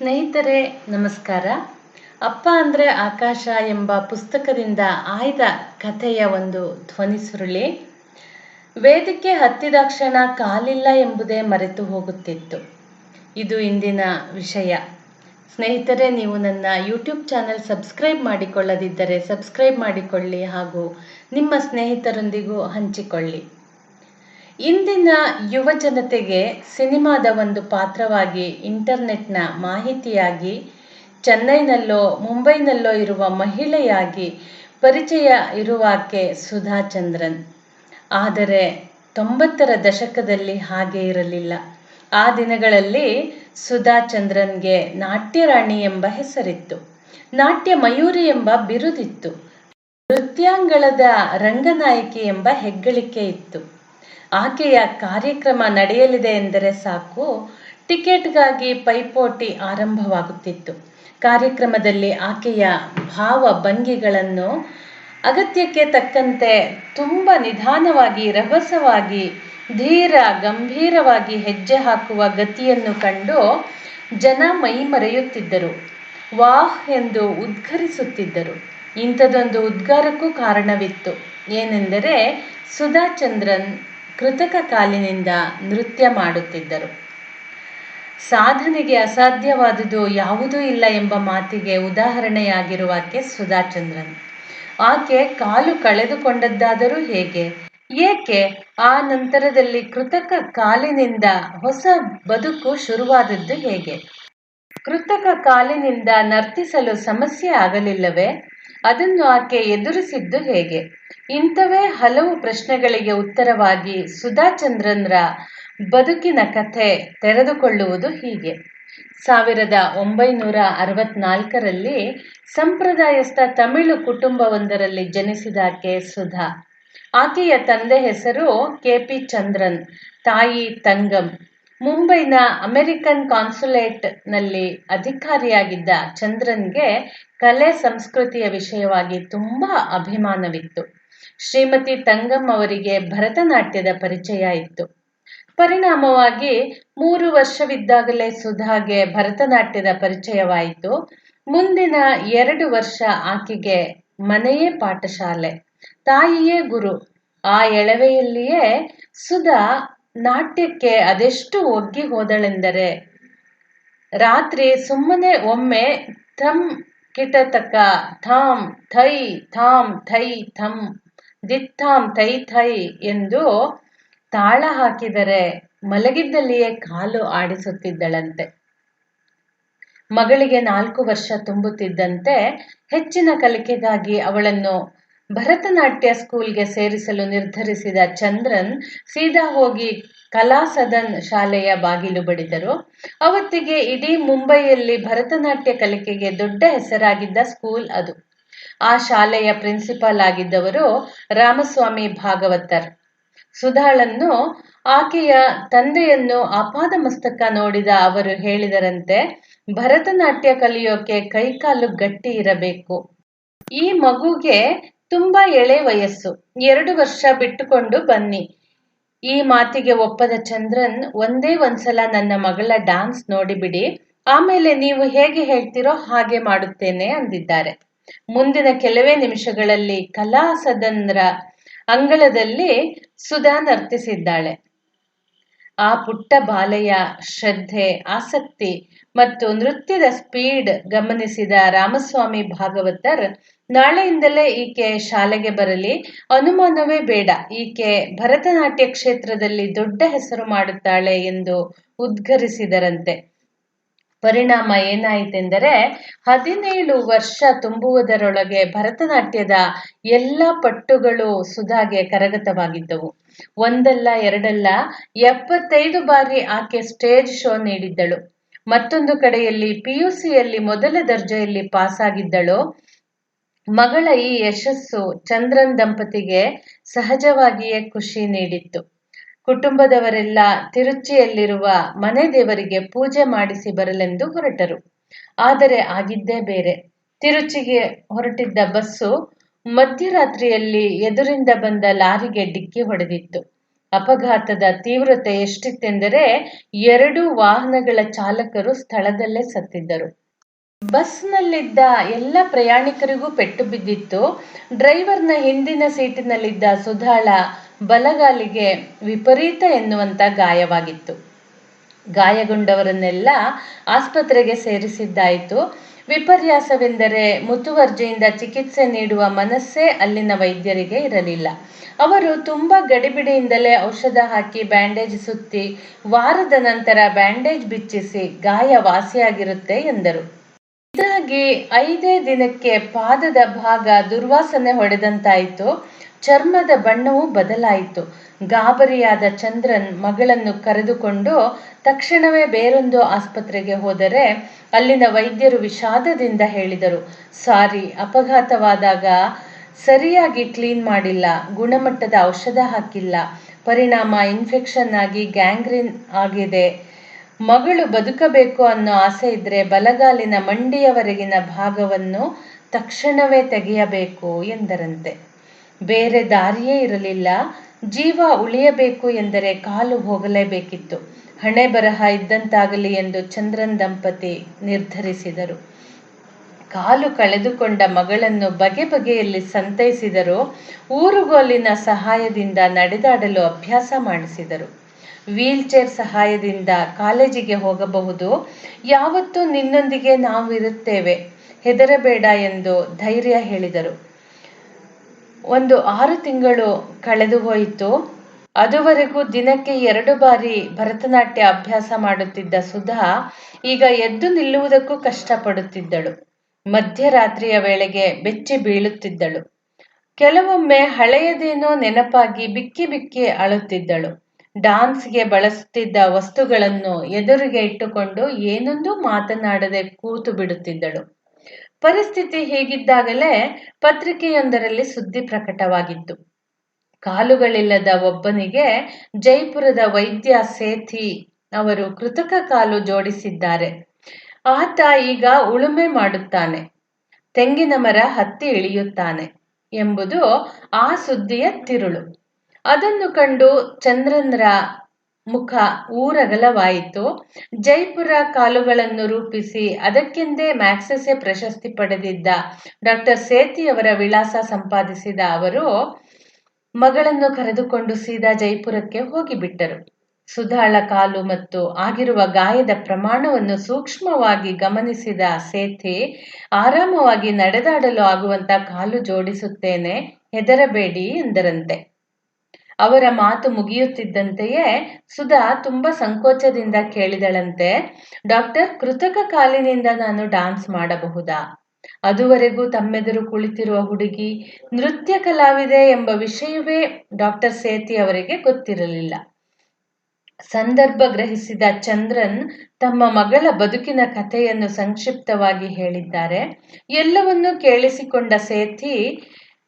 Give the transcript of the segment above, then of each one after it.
ಸ್ನೇಹಿತರೆ, ನಮಸ್ಕಾರ. ಅಪ್ಪ ಅಂದರೆ ಆಕಾಶ ಎಂಬ ಪುಸ್ತಕದಿಂದ ಆಯ್ದ ಕಥೆಯ ಒಂದು ಧ್ವನಿ ಸುರುಳಿ. ವೇದಿಕೆ ಹತ್ತಿದಾಕ್ಷಣ ಕಾಲಿಲ್ಲ ಎಂಬುದೇ ಮರೆತು ಹೋಗುತ್ತಿತ್ತು. ಇದು ಇಂದಿನ ವಿಷಯ. ಸ್ನೇಹಿತರೆ, ನೀವು ನನ್ನ ಯೂಟ್ಯೂಬ್ ಚಾನೆಲ್ ಸಬ್ಸ್ಕ್ರೈಬ್ ಮಾಡಿಕೊಳ್ಳದಿದ್ದರೆ ಸಬ್ಸ್ಕ್ರೈಬ್ ಮಾಡಿಕೊಳ್ಳಿ ಹಾಗೂ ನಿಮ್ಮ ಸ್ನೇಹಿತರೊಂದಿಗೂ ಹಂಚಿಕೊಳ್ಳಿ. ಇಂದಿನ ಯುವ ಜನತೆಗೆ ಸಿನಿಮಾದ ಒಂದು ಪಾತ್ರವಾಗಿ ಇಂಟರ್ನೆಟ್ನ ಮಾಹಿತಿಯಾಗಿ, ಚೆನ್ನೈನಲ್ಲೋ ಮುಂಬೈನಲ್ಲೋ ಇರುವ ಮಹಿಳೆಯಾಗಿ ಪರಿಚಯ ಇರುವಾಕೆ ಸುಧಾ ಚಂದ್ರನ್. ಆದರೆ ತೊಂಬತ್ತರ ದಶಕದಲ್ಲಿ ಹಾಗೆ ಇರಲಿಲ್ಲ. ಆ ದಿನಗಳಲ್ಲಿ ಸುಧಾ ಚಂದ್ರನ್ಗೆ ನಾಟ್ಯರಾಣಿ ಎಂಬ ಹೆಸರಿತ್ತು. ನಾಟ್ಯ ಮಯೂರಿ ಎಂಬ ಬಿರುದಿತ್ತು. ನೃತ್ಯಾಂಗಳದ ರಂಗನಾಯಕಿ ಎಂಬ ಹೆಗ್ಗಳಿಕೆ ಇತ್ತು. ಆಕೆಯ ಕಾರ್ಯಕ್ರಮ ನಡೆಯಲಿದೆ ಎಂದರೆ ಸಾಕು. ಟಿಕೆಟ್ಗಾಗಿ ಪೈಪೋಟಿ ಆರಂಭವಾಗುತ್ತಿತ್ತು. ಕಾರ್ಯಕ್ರಮದಲ್ಲಿ ಆಕೆಯ ಭಾವ ಭಂಗಿಗಳನ್ನು ಅಗತ್ಯಕ್ಕೆ ತಕ್ಕಂತೆ ತುಂಬ ನಿಧಾನವಾಗಿ, ರಭಸವಾಗಿ, ಧೀರ, ಗಂಭೀರವಾಗಿ ಹೆಜ್ಜೆ ಹಾಕುವ ಗತಿಯನ್ನು ಕಂಡು ಜನ ಮೈ ಮರೆಯುತ್ತಿದ್ದರು ವಾಹ್ ಎಂದು ಉದ್ಘರಿಸುತ್ತಿದ್ದರು. ಇಂಥದೊಂದು ಉದ್ಗಾರಕ್ಕೂ ಕಾರಣವಿತ್ತು. ಏನೆಂದರೆ ಸುಧಾ ಚಂದ್ರನ್ ಕೃತಕ ಕಾಲಿನಿಂದ ನೃತ್ಯ ಮಾಡುತ್ತಿದ್ದರು. ಸಾಧನೆಗೆ ಅಸಾಧ್ಯವಾದುದು ಯಾವುದೂ ಇಲ್ಲ ಎಂಬ ಮಾತಿಗೆ ಉದಾಹರಣೆಯಾಗಿರುವ ಆಕೆ ಸುಧಾಚಂದ್ರನ್. ಆಕೆ ಕಾಲು ಕಳೆದುಕೊಂಡದ್ದಾದರೂ ಹೇಗೆ? ಏಕೆ ಆ ನಂತರದಲ್ಲಿ ಕೃತಕ ಕಾಲಿನಿಂದ ಹೊಸ ಬದುಕು ಶುರುವಾದದ್ದು ಹೇಗೆ? ಕೃತಕ ಕಾಲಿನಿಂದ ನರ್ತಿಸಲು ಸಮಸ್ಯೆ ಆಗಲಿಲ್ಲವೇ? ಅದನ್ನು ಆಕೆ ಎದುರಿಸಿದ್ದು ಹೇಗೆ? ಇಂಥವೇ ಹಲವು ಪ್ರಶ್ನೆಗಳಿಗೆ ಉತ್ತರವಾಗಿ ಸುಧಾಚಂದ್ರನ್ರ ಬದುಕಿನ ಕಥೆ ತೆರೆದುಕೊಳ್ಳುವುದು ಹೀಗೆ. ಸಾವಿರದ ಒಂಬೈನೂರ ಅರವತ್ನಾಲ್ಕರಲ್ಲಿ ಸಂಪ್ರದಾಯಸ್ಥ ತಮಿಳು ಕುಟುಂಬವೊಂದರಲ್ಲಿ ಜನಿಸಿದ ಆಕೆ ಸುಧಾ. ಆಕೆಯ ತಂದೆ ಹೆಸರು ಕೆ. ಪಿ. ಚಂದ್ರನ್, ತಾಯಿ ತಂಗಂ. ಮುಂಬೈನ ಅಮೆರಿಕನ್ ಕಾನ್ಸುಲೇಟ್ನಲ್ಲಿ ಅಧಿಕಾರಿಯಾಗಿದ್ದ ಚಂದ್ರನ್ಗೆ ಕಲೆ ಸಂಸ್ಕೃತಿಯ ವಿಷಯವಾಗಿ ತುಂಬ ಅಭಿಮಾನವಿತ್ತು. ಶ್ರೀಮತಿ ತಂಗಮ್ ಅವರಿಗೆ ಭರತನಾಟ್ಯದ ಪರಿಚಯ ಇತ್ತು. ಪರಿಣಾಮವಾಗಿ ಮೂರು ವರ್ಷವಿದ್ದಾಗಲೇ ಸುಧಾಗೆ ಭರತನಾಟ್ಯದ ಪರಿಚಯವಾಯಿತು. ಮುಂದಿನ ಎರಡು ವರ್ಷ ಆಕೆಗೆ ಮನೆಯೇ ಪಾಠಶಾಲೆ, ತಾಯಿಯೇ ಗುರು. ಆ ಎಳವೆಯಲ್ಲಿಯೇ ಸುಧಾ ನಾಟ್ಯಕ್ಕೆ ಅದೆಷ್ಟು ಒಗ್ಗಿ ಹೋದಳೆಂದರೆ, ರಾತ್ರಿ ಸುಮ್ಮನೆ ಒಮ್ಮೆ ಥಮ್ ಕಿಟತಕ ಥಾಮ್ ಥೈ ಥಾಮ್ ಥೈ ಥಮ್ ದಿತ್ತಾಮ್ ಥೈ ಥೈ ಎಂದು ತಾಳ ಹಾಕಿದರೆ ಮಲಗಿದ್ದಲ್ಲಿಯೇ ಕಾಲು ಆಡಿಸುತ್ತಿದ್ದಳಂತೆ. ಮಗಳಿಗೆ ನಾಲ್ಕು ವರ್ಷ ತುಂಬುತ್ತಿದ್ದಂತೆ ಹೆಚ್ಚಿನ ಕಲಿಕೆಗಾಗಿ ಅವಳನ್ನು ಭರತನಾಟ್ಯ ಸ್ಕೂಲ್ಗೆ ಸೇರಿಸಲು ನಿರ್ಧರಿಸಿದ ಚಂದ್ರನ್ ಸೀದಾ ಹೋಗಿ ಕಲಾ ಸದನ್ ಶಾಲೆಯ ಬಾಗಿಲು ಬಡಿದರು. ಅವತ್ತಿಗೆ ಇಡೀ ಮುಂಬೈಯಲ್ಲಿ ಭರತನಾಟ್ಯ ಕಲಿಕೆಗೆ ದೊಡ್ಡ ಹೆಸರಾಗಿದ್ದ ಸ್ಕೂಲ್ ಅದು. ಆ ಶಾಲೆಯ ಪ್ರಿನ್ಸಿಪಾಲ್ ಆಗಿದ್ದವರು ರಾಮಸ್ವಾಮಿ ಭಾಗವತರ್. ಸುಧಾಳನ್ನು ಆಕೆಯ ತಂದೆಯನ್ನು ಆಪಾದ ಮಸ್ತಕ ನೋಡಿದ ಅವರು ಹೇಳಿದರಂತೆ, ಭರತನಾಟ್ಯ ಕಲಿಯೋಕೆ ಕೈಕಾಲು ಗಟ್ಟಿ ಇರಬೇಕು. ಈ ಮಗುಗೆ ತುಂಬಾ ಎಳೆ ವಯಸ್ಸು. ಎರಡು ವರ್ಷ ಬಿಟ್ಟುಕೊಂಡು ಬನ್ನಿ. ಈ ಮಾತಿಗೆ ಒಪ್ಪದ ಚಂದ್ರನ್, ಒಂದೇ ಒಂದ್ಸಲ ನನ್ನ ಮಗಳ ಡಾನ್ಸ್ ನೋಡಿಬಿಡಿ. ಆಮೇಲೆ ನೀವು ಹೇಗೆ ಹೇಳ್ತಿರೋ ಹಾಗೆ ಮಾಡುತ್ತೇನೆ ಅಂದಿದ್ದಾರೆ. ಮುಂದಿನ ಕೆಲವೇ ನಿಮಿಷಗಳಲ್ಲಿ ಕಲಾ ಸದನ್ರ ಅಂಗಳದಲ್ಲಿ ಸುಧಾ ನರ್ತಿಸಿದ್ದಾಳೆ. ಆ ಪುಟ್ಟ ಬಾಲೆಯ ಶ್ರದ್ಧೆ, ಆಸಕ್ತಿ ಮತ್ತು ನೃತ್ಯದ ಸ್ಪೀಡ್ ಗಮನಿಸಿದ ರಾಮಸ್ವಾಮಿ ಭಾಗವತರ್ ನಾಳೆಯಿಂದಲೇ ಈಕೆ ಶಾಲೆಗೆ ಬರಲಿ. ಅನುಮಾನವೇ ಬೇಡ. ಈಕೆ ಭರತನಾಟ್ಯ ಕ್ಷೇತ್ರದಲ್ಲಿ ದೊಡ್ಡ ಹೆಸರು ಮಾಡುತ್ತಾಳೆ ಎಂದು ಉದ್ಘರಿಸಿದರಂತೆ. ಪರಿಣಾಮ ಏನಾಯಿತೆಂದರೆ, ಹದಿನೇಳು ವರ್ಷ ತುಂಬುವುದರೊಳಗೆ ಭರತನಾಟ್ಯದ ಎಲ್ಲ ಪಟ್ಟುಗಳು ಸುಧಾಗೆ ಕರಗತವಾಗಿದ್ದವು. ಒಂದಲ್ಲ, ಎರಡಲ್ಲ, ಎಪ್ಪತ್ತೈದು ಬಾರಿ ಆಕೆ ಸ್ಟೇಜ್ ಶೋ ನೀಡಿದ್ದಳು. ಮತ್ತೊಂದು ಕಡೆಯಲ್ಲಿ ಪಿಯುಸಿಯಲ್ಲಿ ಮೊದಲ ದರ್ಜೆಯಲ್ಲಿ ಪಾಸಾಗಿದ್ದಳು. ಮಗಳ ಈ ಯಶಸ್ಸು ಚಂದ್ರನ್ ದಂಪತಿಗೆ ಸಹಜವಾಗಿಯೇ ಖುಷಿ ನೀಡಿತ್ತು. ಕುಟುಂಬದವರೆಲ್ಲ ತಿರುಚಿಯಲ್ಲಿರುವ ಮನೆ ದೇವರಿಗೆ ಪೂಜೆ ಮಾಡಿಸಿ ಬರಲೆಂದು ಹೊರಟರು. ಆದರೆ ಆಗಿದ್ದೇ ಬೇರೆ. ತಿರುಚಿಗೆ ಹೊರಟಿದ್ದ ಬಸ್ಸು ಮಧ್ಯರಾತ್ರಿಯಲ್ಲಿ ಎದುರಿಂದ ಬಂದ ಲಾರಿಗೆ ಡಿಕ್ಕಿ ಹೊಡೆದಿತ್ತು. ಅಪಘಾತದ ತೀವ್ರತೆ ಎಷ್ಟಿತ್ತೆಂದರೆ ಎರಡು ವಾಹನಗಳ ಚಾಲಕರು ಸ್ಥಳದಲ್ಲೇ ಸತ್ತಿದ್ದರು. ಬಸ್ನಲ್ಲಿದ್ದ ಎಲ್ಲ ಪ್ರಯಾಣಿಕರಿಗೂ ಪೆಟ್ಟು ಬಿದ್ದಿತ್ತು. ಡ್ರೈವರ್ನ ಹಿಂದಿನ ಸೀಟಿನಲ್ಲಿದ್ದ ಸುಧಾಳ ಬಲಗಾಲಿಗೆ ವಿಪರೀತ ಎನ್ನುವಂತ ಗಾಯವಾಗಿತ್ತು. ಗಾಯಗೊಂಡವರನ್ನೆಲ್ಲ ಆಸ್ಪತ್ರೆಗೆ ಸೇರಿಸಿದ್ದಾಯಿತು. ವಿಪರ್ಯಾಸವೆಂದರೆ ಮುತುವರ್ಜಿಯಿಂದ ಚಿಕಿತ್ಸೆ ನೀಡುವ ಮನಸ್ಸೇ ಅಲ್ಲಿನ ವೈದ್ಯರಿಗೆ ಇರಲಿಲ್ಲ. ಅವರು ತುಂಬ ಗಡಿಬಿಡಿಯಿಂದಲೇ ಔಷಧ ಹಾಕಿ ಬ್ಯಾಂಡೇಜ್ ಸುತ್ತಿ ವಾರದ ನಂತರ ಬ್ಯಾಂಡೇಜ್ ಬಿಚ್ಚಿಸಿ ಗಾಯ ವಾಸಿಯಾಗಿರುತ್ತೆ ಎಂದರು. ಇದಾಗಿ ಐದೇ ದಿನಕ್ಕೆ ಪಾದದ ಭಾಗ ದುರ್ವಾಸನೆ ಹೊಡೆದಂತಾಯಿತು. ಚರ್ಮದ ಬಣ್ಣವೂ ಬದಲಾಯಿತು. ಗಾಬರಿಯಾದ ಚಂದ್ರನ್ ಮಗಳನ್ನು ಕರೆದುಕೊಂಡು ತಕ್ಷಣವೇ ಬೇರೊಂದು ಆಸ್ಪತ್ರೆಗೆ ಹೋದರೆ ಅಲ್ಲಿನ ವೈದ್ಯರು ವಿಷಾದದಿಂದ ಹೇಳಿದರು. ಸಾರಿ, ಅಪಘಾತವಾದಾಗ ಸರಿಯಾಗಿ ಕ್ಲೀನ್ ಮಾಡಿಲ್ಲ, ಗುಣಮಟ್ಟದ ಔಷಧ ಹಾಕಿಲ್ಲ. ಪರಿಣಾಮ ಇನ್ಫೆಕ್ಷನ್ ಆಗಿ ಗ್ಯಾಂಗ್ರೀನ್ ಆಗಿದೆ. ಮಗಳು ಬದುಕಬೇಕು ಅನ್ನೋ ಆಸೆ ಇದ್ರೆ ಬಲಗಾಲಿನ ಮಂಡಿಯವರೆಗಿನ ಭಾಗವನ್ನು ತಕ್ಷಣವೇ ತೆಗೆಯಬೇಕು ಎಂದರಂತೆ. ಬೇರೆ ದಾರಿಯೇ ಇರಲಿಲ್ಲ. ಜೀವ ಉಳಿಯಬೇಕು ಎಂದರೆ ಕಾಲು ಹೋಗಲೇಬೇಕಿತ್ತು. ಹಣೆ ಬರಹ ಇದ್ದಂತಾಗಲಿ ಎಂದು ಚಂದ್ರನ್ ದಂಪತಿ ನಿರ್ಧರಿಸಿದರು. ಕಾಲು ಕಳೆದುಕೊಂಡ ಮಗಳನ್ನು ಬಗೆ ಬಗೆಯಲ್ಲಿ ಸಂತೈಸಿದರು. ಊರುಗೋಲಿನ ಸಹಾಯದಿಂದ ನಡೆದಾಡಲು ಅಭ್ಯಾಸ ಮಾಡಿಸಿದರು. ವೀಲ್ ಚೇರ್ ಸಹಾಯದಿಂದ ಕಾಲೇಜಿಗೆ ಹೋಗಬಹುದು. ಯಾವತ್ತೂ ನಿನ್ನೊಂದಿಗೆ ನಾವು ಇರುತ್ತೇವೆ ಹೆದರಬೇಡ ಎಂದು ಧೈರ್ಯ ಹೇಳಿದರು. ಒಂದು ಆರು ತಿಂಗಳು ಕಳೆದು ಹೋಯಿತು. ಅದುವರೆಗೂ ದಿನಕ್ಕೆ ಎರಡು ಬಾರಿ ಭರತನಾಟ್ಯ ಅಭ್ಯಾಸ ಮಾಡುತ್ತಿದ್ದ ಸುಧಾ ಈಗ ಎದ್ದು ನಿಲ್ಲುವುದಕ್ಕೂ ಕಷ್ಟಪಡುತ್ತಿದ್ದಳು. ಮಧ್ಯರಾತ್ರಿಯ ವೇಳೆಗೆ ಬೆಚ್ಚಿ ಬೀಳುತ್ತಿದ್ದಳು. ಕೆಲವೊಮ್ಮೆ ಹಳೆಯದೇನೋ ನೆನಪಾಗಿ ಬಿಕ್ಕಿ ಬಿಕ್ಕಿ ಅಳುತ್ತಿದ್ದಳು. ಡಾನ್ಸ್ಗೆ ಬಳಸುತ್ತಿದ್ದ ವಸ್ತುಗಳನ್ನು ಎದುರಿಗೆ ಇಟ್ಟುಕೊಂಡು ಏನೊಂದೂ ಮಾತನಾಡದೆ ಕೂತು ಬಿಡುತ್ತಿದ್ದಳು. ಪರಿಸ್ಥಿತಿ ಹೀಗಿದ್ದಾಗಲೇ ಪತ್ರಿಕೆಯೊಂದರಲ್ಲಿ ಸುದ್ದಿ ಪ್ರಕಟವಾಗಿತ್ತು. ಕಾಲುಗಳಿಲ್ಲದ ಒಬ್ಬನಿಗೆ ಜೈಪುರದ ವೈದ್ಯ ಸೇಥಿ ಅವರು ಕೃತಕ ಕಾಲು ಜೋಡಿಸಿದ್ದಾರೆ. ಆತ ಈಗ ಉಳುಮೆ ಮಾಡುತ್ತಾನೆ. ತೆಂಗಿನ ಮರ ಹತ್ತಿ ಇಳಿಯುತ್ತಾನೆ ಎಂಬುದು ಆ ಸುದ್ದಿಯ ತಿರುಳು. ಅದನ್ನು ಕಂಡು ಚಂದ್ರನ್ರ ಮುಖ ಊರಗಲವಾಯಿತು. ಜೈಪುರ ಕಾಲುಗಳನ್ನು ರೂಪಿಸಿ ಅದಕ್ಕೆಂದೇ ಮ್ಯಾಕ್ಸೆಸೆ ಪ್ರಶಸ್ತಿ ಪಡೆದಿದ್ದ ಡಾಕ್ಟರ್ ಸೇತಿಯವರ ವಿಳಾಸ ಸಂಪಾದಿಸಿದ ಅವರು ಮಗಳನ್ನು ಕರೆದುಕೊಂಡು ಸೀದಾ ಜೈಪುರಕ್ಕೆ ಹೋಗಿಬಿಟ್ಟರು. ಸುಧಾಳ ಕಾಲು ಮತ್ತು ಆಗಿರುವ ಗಾಯದ ಪ್ರಮಾಣವನ್ನು ಸೂಕ್ಷ್ಮವಾಗಿ ಗಮನಿಸಿದ ಸೇಥಿ ಆರಾಮವಾಗಿ ನಡೆದಾಡಲು ಆಗುವಂತ ಕಾಲು ಜೋಡಿಸುತ್ತೇನೆ, ಹೆದರಬೇಡಿ ಎಂದರಂತೆ. ಅವರ ಮಾತು ಮುಗಿಯುತ್ತಿದ್ದಂತೆಯೇ ಸುಧಾ ತುಂಬಾ ಸಂಕೋಚದಿಂದ ಕೇಳಿದಳಂತೆ, ಡಾಕ್ಟರ್, ಕೃತಕ ಕಾಲಿನಿಂದ ನಾನು ಡಾನ್ಸ್ ಮಾಡಬಹುದಾ? ಅದುವರೆಗೂ ತಮ್ಮೆದುರು ಕುಳಿತಿರುವ ಹುಡುಗಿ ನೃತ್ಯ ಕಲಾವಿದೆ ಎಂಬ ವಿಷಯವೇ ಡಾಕ್ಟರ್ ಸೇತಿ ಅವರಿಗೆ ಗೊತ್ತಿರಲಿಲ್ಲ. ಸಂದರ್ಭ ಗ್ರಹಿಸಿದ ಚಂದ್ರನ್ ತಮ್ಮ ಮಗಳ ಬದುಕಿನ ಕಥೆಯನ್ನು ಸಂಕ್ಷಿಪ್ತವಾಗಿ ಹೇಳಿದ್ದಾರೆ. ಎಲ್ಲವನ್ನೂ ಕೇಳಿಸಿಕೊಂಡ ಸೇಥಿ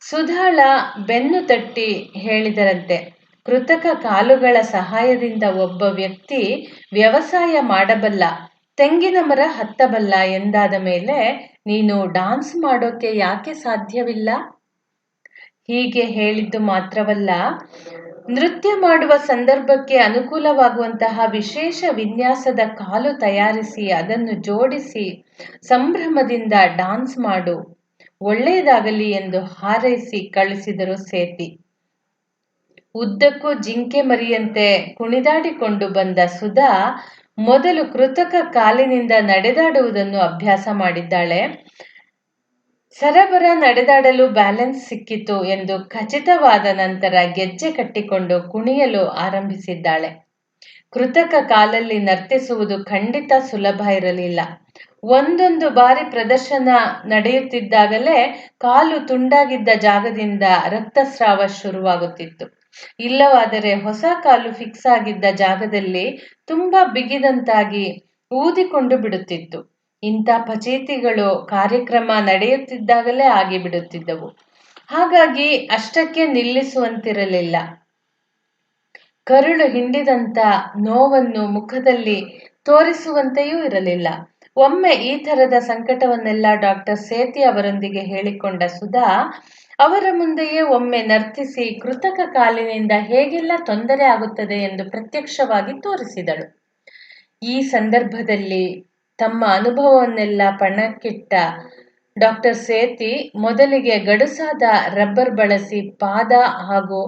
ಸುಧಾಳ ಬೆನ್ನು ತಟ್ಟಿ ಹೇಳಿದರಂತೆ, ಕೃತಕ ಕಾಲುಗಳ ಸಹಾಯದಿಂದ ಒಬ್ಬ ವ್ಯಕ್ತಿ ವ್ಯವಸಾಯ ಮಾಡಬಲ್ಲ, ತೆಂಗಿನ ಮರ ಹತ್ತಬಲ್ಲ ಎಂದಾದ ಮೇಲೆ ನೀನು ಡಾನ್ಸ್ ಮಾಡೋಕೆ ಯಾಕೆ ಸಾಧ್ಯವಿಲ್ಲ? ಹೀಗೆ ಹೇಳಿದ್ದು ಮಾತ್ರವಲ್ಲ, ನೃತ್ಯ ಮಾಡುವ ಸಂದರ್ಭಕ್ಕೆ ಅನುಕೂಲವಾಗುವಂತಹ ವಿಶೇಷ ವಿನ್ಯಾಸದ ಕಾಲು ತಯಾರಿಸಿ ಅದನ್ನು ಜೋಡಿಸಿ ಸಂಭ್ರಮದಿಂದ ಡಾನ್ಸ್ ಮಾಡು. ಒಳ್ಳೆಯದಾಗಲಿ ಎಂದು ಹಾರೈಸಿ ಕಳಿಸಿದರು ಸೇತಿ ಉದ್ದಕ್ಕೂ ಜಿಂಕೆ ಮರಿಯಂತೆ ಕುಣಿದಾಡಿಕೊಂಡು ಬಂದ ಸುಧಾ ಮೊದಲು ಕೃತಕ ಕಾಲಿನಿಂದ ನಡೆದಾಡುವುದನ್ನು ಅಭ್ಯಾಸ ಮಾಡಿದ್ದಾಳೆ. ಸರಬರ ನಡೆದಾಡಲು ಬ್ಯಾಲೆನ್ಸ್ ಸಿಕ್ಕಿತು ಎಂದು ಖಚಿತವಾದ ನಂತರ ಗೆಜ್ಜೆ ಕಟ್ಟಿಕೊಂಡು ಕುಣಿಯಲು ಆರಂಭಿಸಿದ್ದಾಳೆ. ಕೃತಕ ಕಾಲಲ್ಲಿ ನರ್ತಿಸುವುದು ಖಂಡಿತ ಸುಲಭ ಇರಲಿಲ್ಲ. ಒಂದೊಂದು ಬಾರಿ ಪ್ರದರ್ಶನ ನಡೆಯುತ್ತಿದ್ದಾಗಲೇ ಕಾಲು ತುಂಡಾಗಿದ್ದ ಜಾಗದಿಂದ ರಕ್ತಸ್ರಾವ ಶುರುವಾಗುತ್ತಿತ್ತು. ಇಲ್ಲವಾದರೆ ಹೊಸ ಕಾಲು ಫಿಕ್ಸ್ ಆಗಿದ್ದ ಜಾಗದಲ್ಲಿ ತುಂಬಾ ಬಿಗಿದಂತಾಗಿ ಊದಿಕೊಂಡು ಬಿಡುತ್ತಿತ್ತು. ಇಂಥ ಪಚೇತಿಗಳು ಕಾರ್ಯಕ್ರಮ ನಡೆಯುತ್ತಿದ್ದಾಗಲೇ ಆಗಿಬಿಡುತ್ತಿದ್ದವು. ಹಾಗಾಗಿ ಅಷ್ಟಕ್ಕೆ ನಿಲ್ಲಿಸುವಂತಿರಲಿಲ್ಲ. ಕರುಳು ಹಿಂಡಿದಂತ ನೋವನ್ನು ಮುಖದಲ್ಲಿ ತೋರಿಸುವಂತೆಯೂ ಇರಲಿಲ್ಲ. ಒಮ್ಮೆ ಈ ಥರದ ಸಂಕಟವನ್ನೆಲ್ಲ ಡಾಕ್ಟರ್ ಸೇತಿ ಅವರೊಂದಿಗೆ ಹೇಳಿಕೊಂಡ ಸುಧಾ, ಅವರ ಮುಂದೆಯೇ ಒಮ್ಮೆ ನರ್ತಿಸಿ ಕೃತಕ ಕಾಲಿನಿಂದ ಹೇಗೆಲ್ಲ ತೊಂದರೆ ಆಗುತ್ತದೆ ಎಂದು ಪ್ರತ್ಯಕ್ಷವಾಗಿ ತೋರಿಸಿದಳು. ಈ ಸಂದರ್ಭದಲ್ಲಿ ತಮ್ಮ ಅನುಭವವನ್ನೆಲ್ಲ ಪಣಕ್ಕಿಟ್ಟ ಡಾಕ್ಟರ್ ಸೇತಿ ಮೊದಲಿಗೆ ಗಡುಸಾದ ರಬ್ಬರ್ ಬಳಸಿ ಪಾದ ಹಾಗೂ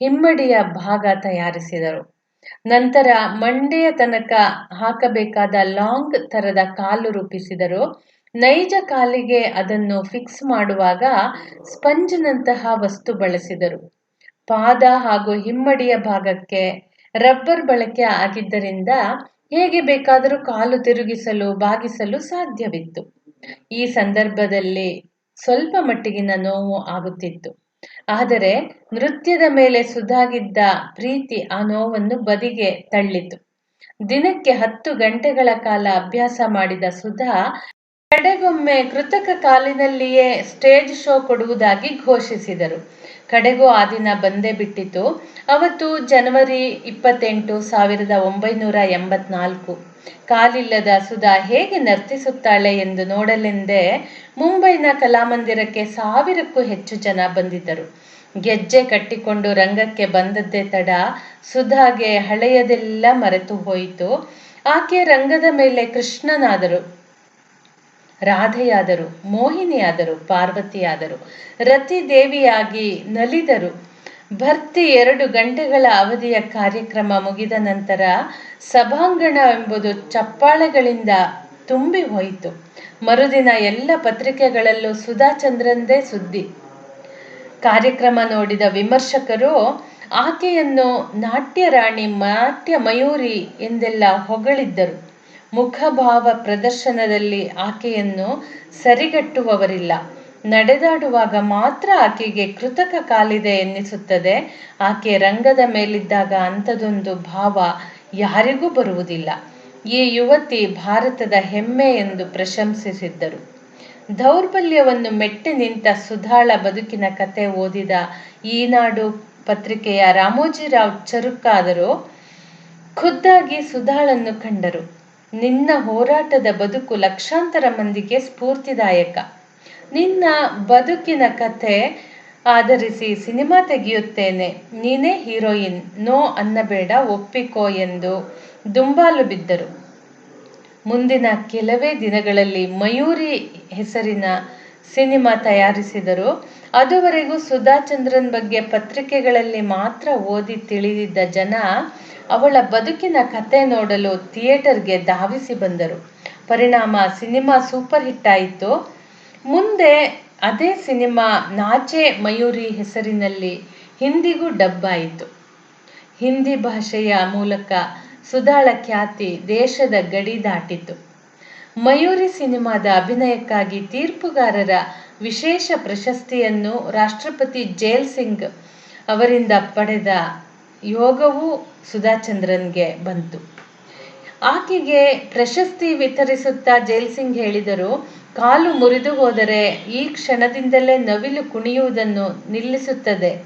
ಹಿಮ್ಮಡಿಯ ಭಾಗ ತಯಾರಿಸಿದರು. ನಂತರ ಮಂಡೆಯ ತನಕ ಹಾಕಬೇಕಾದ ಲಾಂಗ್ ತರದ ಕಾಲು ರೂಪಿಸಿದರು. ನೈಜ ಕಾಲಿಗೆ ಅದನ್ನು ಫಿಕ್ಸ್ ಮಾಡುವಾಗ ಸ್ಪಂಜ್ನಂತಹ ವಸ್ತು ಬಳಸಿದರು. ಪಾದ ಹಾಗೂ ಹಿಮ್ಮಡಿಯ ಭಾಗಕ್ಕೆ ರಬ್ಬರ್ ಬಳಕೆ ಆಗಿದ್ದರಿಂದ ಹೇಗೆ ಬೇಕಾದರೂ ಕಾಲು ತಿರುಗಿಸಲು ಬಾಗಿಸಲು ಸಾಧ್ಯವಿತ್ತು. ಈ ಸಂದರ್ಭದಲ್ಲಿ ಸ್ವಲ್ಪ ಮಟ್ಟಿಗಿನ ನೋವು ಆಗುತ್ತಿತ್ತು. ಆದರೆ ನೃತ್ಯದ ಮೇಲೆ ಸುಧಾಗಿದ್ದ ಪ್ರೀತಿ ಆ ನೋವನ್ನು ಬದಿಗೆ ತಳ್ಳಿತು. ದಿನಕ್ಕೆ ಹತ್ತು ಗಂಟೆಗಳ ಕಾಲ ಅಭ್ಯಾಸ ಮಾಡಿದ ಸುಧಾ ಕಡೆಗೊಮ್ಮೆ ಕೃತಕ ಕಾಲಿನಲ್ಲಿಯೇ ಸ್ಟೇಜ್ ಶೋ ಕೊಡುವುದಾಗಿ ಘೋಷಿಸಿದರು. ಕಡೆಗೂ ಆ ದಿನ ಬಂದೇ ಬಿಟ್ಟಿತು. ಅವತ್ತು ಜನವರಿ ಇಪ್ಪತ್ತೆಂಟು ಸಾವಿರದ ಒಂಬೈನೂರ ಎಂಬತ್ನಾಲ್ಕು. ಕಾಲಿಲ್ಲದ ಸುಧಾ ಹೇಗೆ ನರ್ತಿಸುತ್ತಾಳೆ ಎಂದು ನೋಡಲೆಂದೇ ಮುಂಬೈನ ಕಲಾಮಂದಿರಕ್ಕೆ ಸಾವಿರಕ್ಕೂ ಹೆಚ್ಚು ಜನ ಬಂದಿದ್ದರು. ಗೆಜ್ಜೆ ಕಟ್ಟಿಕೊಂಡು ರಂಗಕ್ಕೆ ಬಂದದ್ದೇ ತಡ ಸುಧಾಗೆ ಹಳೆಯದೆಲ್ಲ ಮರೆತು ಹೋಯಿತು. ಆಕೆ ರಂಗದ ಮೇಲೆ ಕೃಷ್ಣನಾದರು, ರಾಧೆಯಾದರು, ಮೋಹಿನಿಯಾದರು, ಪಾರ್ವತಿಯಾದರು, ರತಿದೇವಿಯಾಗಿ ನಲಿದರು. ಭರ್ತಿ ಎರಡು ಗಂಟೆಗಳ ಅವಧಿಯ ಕಾರ್ಯಕ್ರಮ ಮುಗಿದ ನಂತರ ಸಭಾಂಗಣ ಎಂಬುದು ಚಪ್ಪಾಳೆಗಳಿಂದ ತುಂಬಿ ಹೋಯಿತು. ಮರುದಿನ ಎಲ್ಲ ಪತ್ರಿಕೆಗಳಲ್ಲೂ ಸುಧಾಚಂದ್ರಂದೇ ಸುದ್ದಿ. ಕಾರ್ಯಕ್ರಮ ನೋಡಿದ ವಿಮರ್ಶಕರು, ಆಕೆಯನ್ನು ನಾಟ್ಯ ರಾಣಿ ನಾಟ್ಯ ಮಯೂರಿ ಎಂದೆಲ್ಲ ಹೊಗಳಿದ್ದರು. ಮುಖಭಾವ ಪ್ರದರ್ಶನದಲ್ಲಿ ಆಕೆಯನ್ನು ಸರಿಗಟ್ಟುವವರಿಲ್ಲ. ನಡೆದಾಡುವಾಗ ಮಾತ್ರ ಆಕೆಗೆ ಕೃತಕ ಕಾಲಿದೆ ಎನ್ನಿಸುತ್ತದೆ. ಆಕೆ ರಂಗದ ಮೇಲಿದ್ದಾಗ ಅಂಥದೊಂದು ಭಾವ ಯಾರಿಗೂ ಬರುವುದಿಲ್ಲ. ಈ ಯುವತಿ ಭಾರತದ ಹೆಮ್ಮೆ ಎಂದು ಪ್ರಶಂಸಿಸಿದ್ದರು. ದೌರ್ಬಲ್ಯವನ್ನು ಮೆಟ್ಟಿ ನಿಂತ ಸುಧಾಳ ಬದುಕಿನ ಕತೆ ಓದಿದ ಈನಾಡು ಪತ್ರಿಕೆಯ ರಾಮೋಜಿರಾವ್ ಚರುಕ್ಕಾದರು ಖುದ್ದಾಗಿ ಸುಧಾಳನ್ನು ಕಂಡರು. ನಿನ್ನ ಹೋರಾಟದ ಬದುಕು ಲಕ್ಷಾಂತರ ಮಂದಿಗೆ ಸ್ಫೂರ್ತಿದಾಯಕ. ನಿನ್ನ ಬದುಕಿನ ಕಥೆ ಆಧರಿಸಿ ಸಿನಿಮಾ ತೆಗೆಯುತ್ತೇನೆ. ನೀನೇ ಹೀರೋಯಿನ್. ನೋ ಅನ್ನಬೇಡ, ಒಪ್ಪಿಕೋ ಎಂದು ದುಂಬಾಲು ಬಿದ್ದರು. ಮುಂದಿನ ಕೆಲವೇ ದಿನಗಳಲ್ಲಿ ಮಯೂರಿ ಹೆಸರಿನ ಸಿನಿಮಾ ತಯಾರಿಸಿದರು. ಅದುವರೆಗೂ ಸುಧಾಚಂದ್ರನ್ ಬಗ್ಗೆ ಪತ್ರಿಕೆಗಳಲ್ಲಿ ಮಾತ್ರ ಓದಿ ತಿಳಿದಿದ್ದ ಜನ ಅವಳ ಬದುಕಿನ ಕತೆ ನೋಡಲು ಥಿಯೇಟರ್ಗೆ ಧಾವಿಸಿ ಬಂದರು. ಪರಿಣಾಮ ಸಿನಿಮಾ ಸೂಪರ್ ಹಿಟ್ ಆಯಿತು. ಮುಂದೆ ಅದೇ ಸಿನಿಮಾ ನಾಚೆ ಮಯೂರಿ ಹೆಸರಿನಲ್ಲಿ ಹಿಂದಿಗೂ ಡಬ್ ಆಯಿತು. ಹಿಂದಿ ಭಾಷೆಯ ಮೂಲಕ ಸುಧಾಳ ಖ್ಯಾತಿ ದೇಶದ ಗಡಿ ದಾಟಿತು. ಮಯೂರಿ ಸಿನಿಮಾದ ಅಭಿನಯಕ್ಕಾಗಿ ತೀರ್ಪುಗಾರರ ವಿಶೇಷ ಪ್ರಶಸ್ತಿಯನ್ನು ರಾಷ್ಟ್ರಪತಿ ಜೇಲ್ ಸಿಂಗ್ ಅವರಿಂದ ಪಡೆದ ಯೋಗವೂ ಸುಧಾಚಂದ್ರನ್ಗೆ ಬಂತು. ಆಕೆಗೆ ಪ್ರಶಸ್ತಿ ವಿತರಿಸುತ್ತಾ ಜೈಲ್ ಸಿಂಗ್ ಹೇಳಿದರು ಕಾಲು ಮುರಿದು ಹೋದರೆ ಈ ಕ್ಷಣದಿಂದಲೇ ನವಿಲು ಕುಣಿಯುವುದನ್ನು ನಿಲ್ಲಿಸುತ್ತದೆ.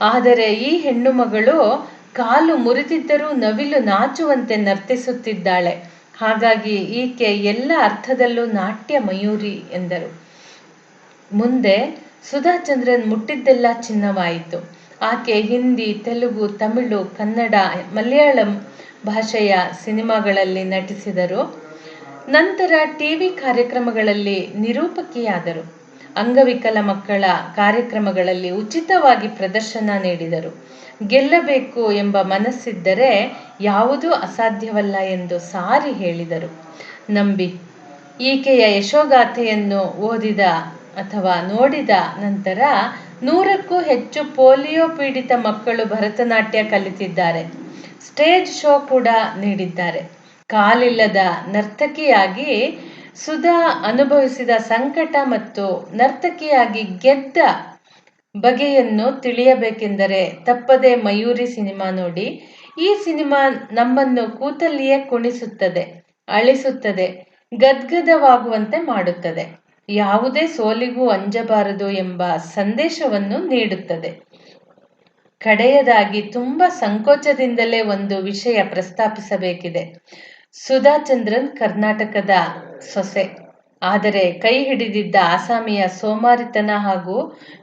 ಆದರೆ ಈ ಹೆಣ್ಣು ಮಗಳು ಕಾಲು ಮುರಿದಿದ್ದರೂ ನವಿಲು ನಾಚುವಂತೆ ನರ್ತಿಸುತ್ತಿದ್ದಾಳೆ. ಹಾಗಾಗಿ ಈಕೆ ಎಲ್ಲ ಅರ್ಥದಲ್ಲೂ ನಾಟ್ಯ ಮಯೂರಿ ಎಂದರು. ಮುಂದೆ ಸುಧಾಚಂದ್ರನ್ ಮುಟ್ಟಿದ್ದೆಲ್ಲ ಚಿನ್ನವಾಯಿತು. ಆಕೆ ಹಿಂದಿ, ತೆಲುಗು, ತಮಿಳು, ಕನ್ನಡ, ಮಲಯಾಳಂ ಭಾಷೆಯ ಸಿನಿಮಾಗಳಲ್ಲಿ ನಟಿಸಿದರು. ನಂತರ ಟಿವಿ ಕಾರ್ಯಕ್ರಮಗಳಲ್ಲಿ ನಿರೂಪಕಿಯಾದರು. ಅಂಗವಿಕಲ ಮಕ್ಕಳ ಕಾರ್ಯಕ್ರಮಗಳಲ್ಲಿ ಉಚಿತವಾಗಿ ಪ್ರದರ್ಶನ ನೀಡಿದರು. ಗೆಲ್ಲಬೇಕು ಎಂಬ ಮನಸ್ಸಿದ್ದರೆ ಯಾವುದೂ ಅಸಾಧ್ಯವಲ್ಲ ಎಂದು ಸಾರಿ ಹೇಳಿದರು. ನಂಬಿ ಈಕೆಯ ಯಶೋಗಾಥೆಯನ್ನು ಓದಿದ ಅಥವಾ ನೋಡಿದ ನಂತರ ನೂರಕ್ಕೂ ಹೆಚ್ಚು ಪೋಲಿಯೋ ಪೀಡಿತ ಮಕ್ಕಳು ಭರತನಾಟ್ಯ ಕಲಿತಿದ್ದಾರೆ. ಸ್ಟೇಜ್ ಶೋ ಕೂಡ ನೀಡಿದ್ದಾರೆ. ಕಾಲಿಲ್ಲದ ನರ್ತಕಿಯಾಗಿ ಸುಧಾ ಅನುಭವಿಸಿದ ಸಂಕಟ ಮತ್ತು ನರ್ತಕಿಯಾಗಿ ಗೆದ್ದ ಬಗೆಯನ್ನು ತಿಳಿಯಬೇಕೆಂದರೆ ತಪ್ಪದೆ ಮಯೂರಿ ಸಿನಿಮಾ ನೋಡಿ. ಈ ಸಿನಿಮಾ ನಮ್ಮನ್ನು ಕೂತಲ್ಲಿಯೇ ಕುಣಿಸುತ್ತದೆ, ಅಳಿಸುತ್ತದೆ, ಗದ್ಗದವಾಗುವಂತೆ ಮಾಡುತ್ತದೆ. ಯಾವುದೇ ಸೋಲಿಗೂ ಅಂಜಬಾರದು ಎಂಬ ಸಂದೇಶವನ್ನು ನೀಡುತ್ತದೆ. ಕಡೆಯದಾಗಿ ತುಂಬ ಸಂಕೋಚದಿಂದಲೇ ಒಂದು ವಿಷಯ ಪ್ರಸ್ತಾಪಿಸಬೇಕಿದೆ. ಸುಧಾಚಂದ್ರನ್ ಕರ್ನಾಟಕದ ಸೊಸೆ. ಆದರೆ ಕೈ ಹಿಡಿದಿದ್ದ ಆಸಾಮಿಯ ಸೋಮಾರಿತನ ಹಾಗೂ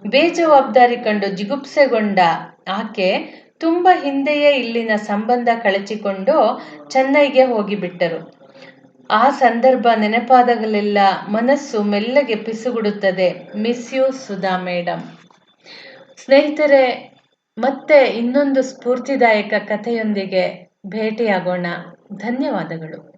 ಬೇಜವಾಬ್ದಾರಿ ಕಂಡು ಜಿಗುಪ್ಸೆಗೊಂಡ ಆಕೆ ತುಂಬ ಹಿಂದೆಯೇ ಇಲ್ಲಿನ ಸಂಬಂಧ ಕಳಚಿಕೊಂಡು ಚೆನ್ನೈಗೆ ಹೋಗಿಬಿಟ್ಟರು. ಆ ಸಂದರ್ಭ ನೆನಪಾದಾಗಲೆಲ್ಲ ಮನಸ್ಸು ಮೆಲ್ಲಗೆ ಪಿಸುಗುಡುತ್ತದೆ. ಮಿಸ್ ಯು ಸುಧಾ ಮೇಡಮ್ ಸ್ನೇಹಿತರೆ, ಮತ್ತೆ ಇನ್ನೊಂದು ಸ್ಫೂರ್ತಿದಾಯಕ ಕಥೆಯೊಂದಿಗೆ ಭೇಟಿಯಾಗೋಣ. ಧನ್ಯವಾದಗಳು.